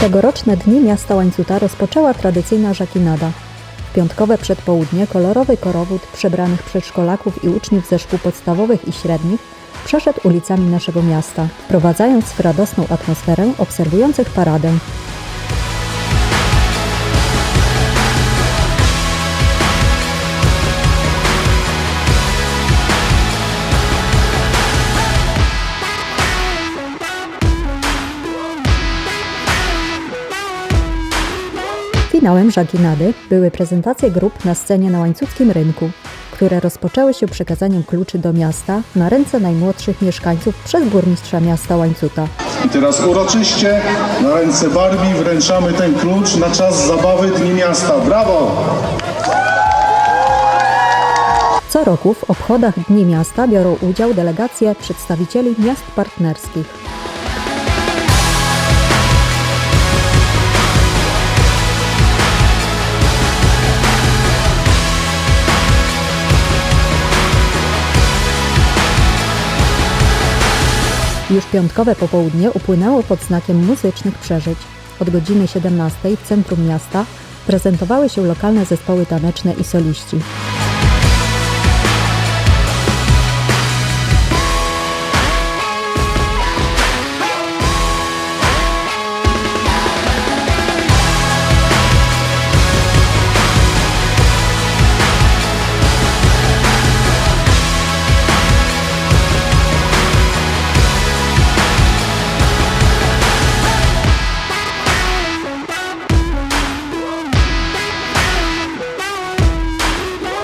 Tegoroczne Dni Miasta Łańcuta rozpoczęła tradycyjna żakinada. W piątkowe przedpołudnie kolorowy korowód przebranych przedszkolaków i uczniów ze szkół podstawowych i średnich przeszedł ulicami naszego miasta, wprowadzając w radosną atmosferę obserwujących paradę. Finałem żaginady były prezentacje grup na scenie na Łańcuckim Rynku, które rozpoczęły się przekazaniem kluczy do miasta na ręce najmłodszych mieszkańców przez burmistrza miasta Łańcuta. I teraz uroczyście na ręce Barbie wręczamy ten klucz na czas zabawy Dni Miasta. Brawo! Co roku w obchodach Dni Miasta biorą udział delegacje przedstawicieli miast partnerskich. Już piątkowe popołudnie upłynęło pod znakiem muzycznych przeżyć. Od godziny 17 w centrum miasta prezentowały się lokalne zespoły taneczne i soliści.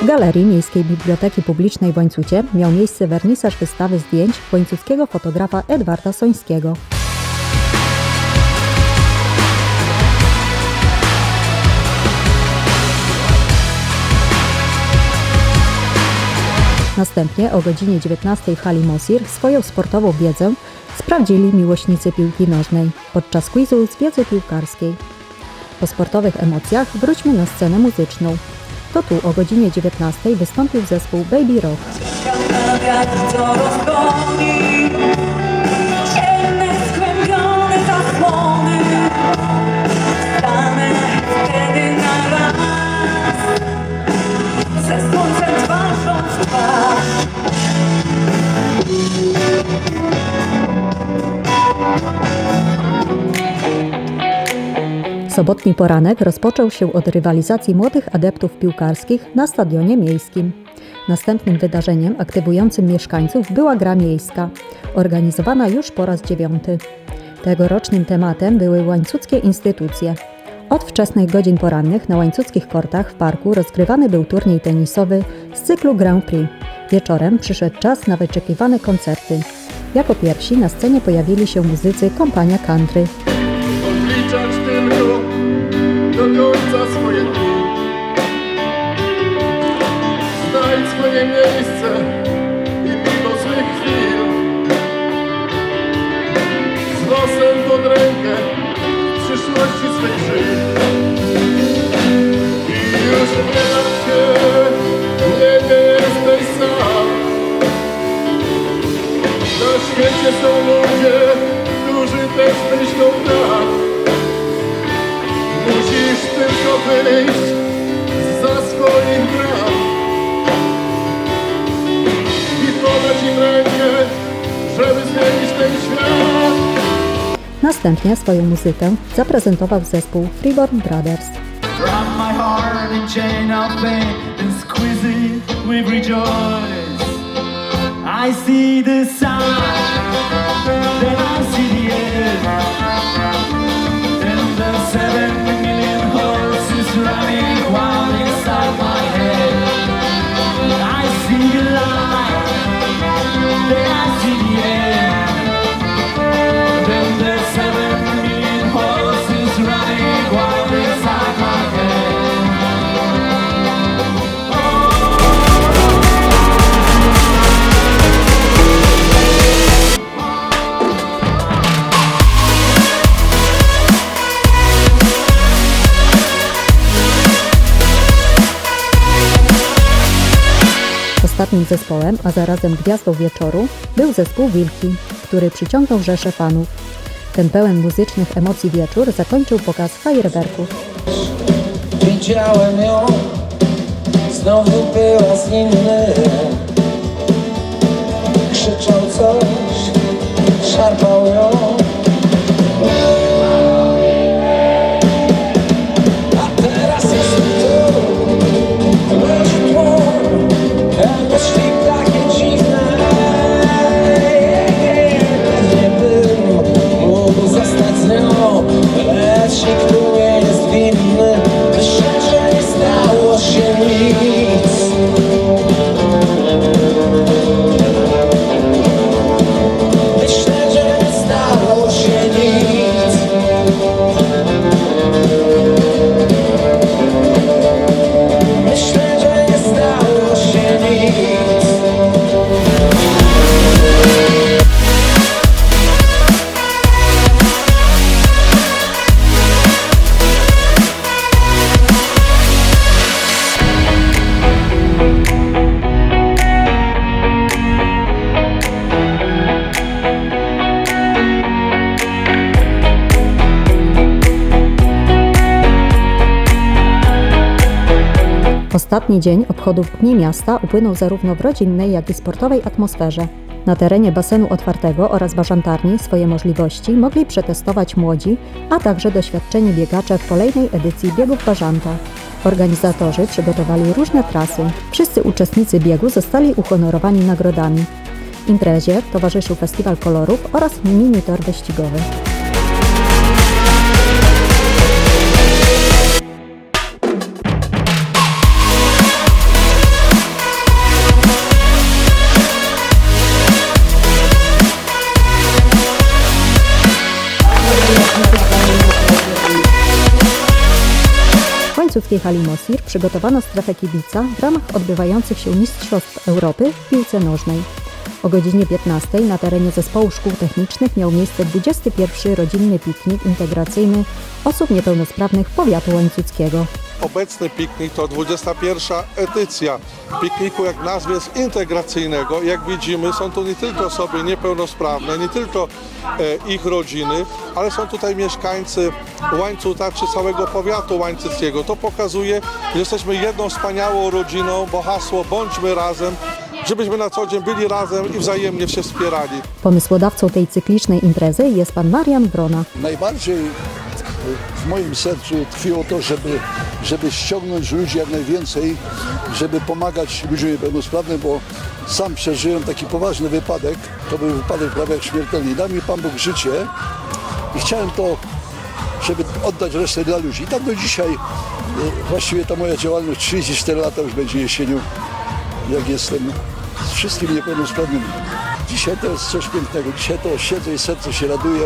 W Galerii Miejskiej Biblioteki Publicznej w Łańcucie miał miejsce wernisaż wystawy zdjęć łańcuckiego fotografa Edwarda Sońskiego. Następnie o godzinie 19 w hali Mosir swoją sportową wiedzę sprawdzili miłośnicy piłki nożnej podczas quizu z wiedzy piłkarskiej. Po sportowych emocjach wróćmy na scenę muzyczną. To tu o godzinie 19 wystąpił zespół Baby Rock. Sobotni poranek rozpoczął się od rywalizacji młodych adeptów piłkarskich na stadionie miejskim. Następnym wydarzeniem aktywującym mieszkańców była gra miejska, organizowana już po raz dziewiąty. Tegorocznym tematem były łańcuckie instytucje. Od wczesnych godzin porannych na łańcuckich kortach w parku rozgrywany był turniej tenisowy z cyklu Grand Prix. Wieczorem przyszedł czas na wyczekiwane koncerty. Jako pierwsi na scenie pojawili się muzycy kompania country. Myślą tak. Musisz tylko wyjść za swoich bram i podać im rękę, żeby zmienić ten świat. Następnie swoją muzykę zaprezentował zespół Freeborn Brothers. Wrap my heart in chain of pain and squeeze it with rejoice. I see the sun, then I see the end. And the seven Ostatnim zespołem, a zarazem gwiazdą wieczoru, był zespół Wilki, który przyciągnął rzesze fanów. Ten pełen muzycznych emocji wieczór zakończył pokaz fajerwerków. Widziałem ją, znowu była z innym Krzyczał coś, szarpał ją Ostatni dzień obchodów Dni Miasta upłynął zarówno w rodzinnej, jak i sportowej atmosferze. Na terenie basenu otwartego oraz bażantarni swoje możliwości mogli przetestować młodzi, a także doświadczeni biegacze w kolejnej edycji biegów Bażanta. Organizatorzy przygotowali różne trasy. Wszyscy uczestnicy biegu zostali uhonorowani nagrodami. Imprezie towarzyszył festiwal kolorów oraz mini tor wyścigowy. Łańcuckiej hali Mosir przygotowano strefę kibica w ramach odbywających się Mistrzostw Europy w piłce nożnej. O godzinie 15 na terenie zespołu szkół technicznych miał miejsce 21 rodzinny piknik integracyjny osób niepełnosprawnych powiatu łańcuckiego. Obecny piknik to 21 edycja pikniku, jak nazwie jest integracyjnego. Jak widzimy, są tu nie tylko osoby niepełnosprawne, nie tylko e, ich rodziny, ale są tutaj mieszkańcy Łańcuta czy całego powiatu łańcuckiego. To pokazuje, że jesteśmy jedną wspaniałą rodziną, bo hasło bądźmy razem, żebyśmy na co dzień byli razem i wzajemnie się wspierali. Pomysłodawcą tej cyklicznej imprezy jest pan Marian Brona. najbardziej w moim sercu tkwiło to, żeby, żeby ściągnąć ludzi jak najwięcej, żeby pomagać ludziom niepełnosprawnym, bo sam przeżyłem taki poważny wypadek. To był wypadek prawie jak śmiertelny. Dał mi Pan Bóg życie i chciałem to, żeby oddać resztę dla ludzi. I tak do dzisiaj y, właściwie ta moja działalność 34 lata już będzie jesienią, jak jestem z wszystkimi niepełnosprawnymi. Dzisiaj to jest coś pięknego. Dzisiaj to siedzę i serce się raduje,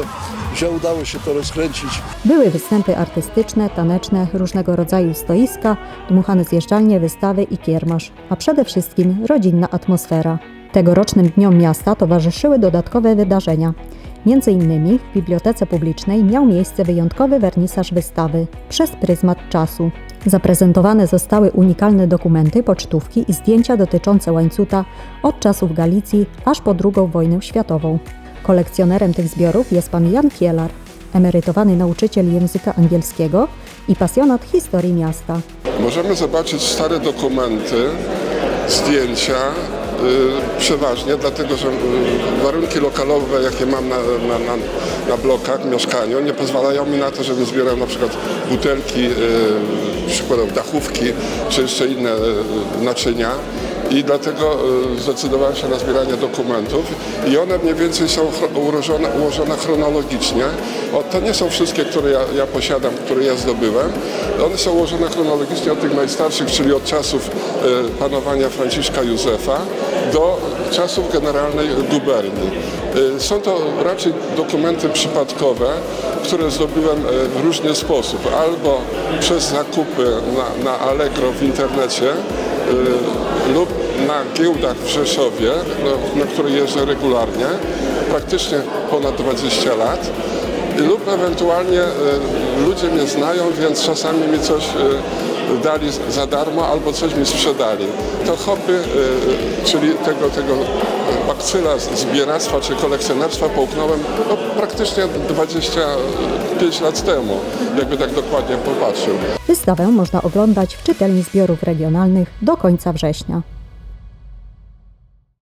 że udało się to rozkręcić. Były występy artystyczne, taneczne, różnego rodzaju stoiska, dmuchane zjeżdżalnie, wystawy i kiermasz, a przede wszystkim rodzinna atmosfera. Tegorocznym Dniom Miasta towarzyszyły dodatkowe wydarzenia. Między innymi w Bibliotece Publicznej miał miejsce wyjątkowy wernisaż wystawy przez pryzmat czasu. Zaprezentowane zostały unikalne dokumenty, pocztówki i zdjęcia dotyczące łańcuta od czasów Galicji aż po II wojnę światową. Kolekcjonerem tych zbiorów jest pan Jan Kielar, emerytowany nauczyciel języka angielskiego i pasjonat historii miasta. Możemy zobaczyć stare dokumenty, zdjęcia, przeważnie, dlatego że y, warunki lokalowe, jakie mam na, na, na, na blokach, mieszkaniu, nie pozwalają mi na to, żebym zbierał na przykład butelki, y, przykładowo dachówki, czy jeszcze inne y, naczynia. I dlatego y, zdecydowałem się na zbieranie dokumentów i one mniej więcej są ułożone, ułożone chronologicznie. O, to nie są wszystkie, które ja, ja posiadam, które ja zdobyłem. One są ułożone chronologicznie od tych najstarszych, czyli od czasów y, panowania Franciszka Józefa do czasów generalnej guberni. Y, Są to raczej dokumenty przypadkowe, które zdobyłem y, w różny sposób. Albo przez zakupy na, na Allegro w internecie, y, lub na giełdach w Rzeszowie, no, na które jeżdżę regularnie, praktycznie ponad 20 lat, lub ewentualnie ludzie mnie znają, więc czasami mi coś dali za darmo albo coś mi sprzedali. To hobby, y, czyli tego, tego bakcyla z- zbieractwa czy kolekcjonerstwa połknąłem no, praktycznie 25 lat temu, jakby tak dokładnie popatrzył. Wystawę można oglądać w czytelni zbiorów regionalnych do końca września.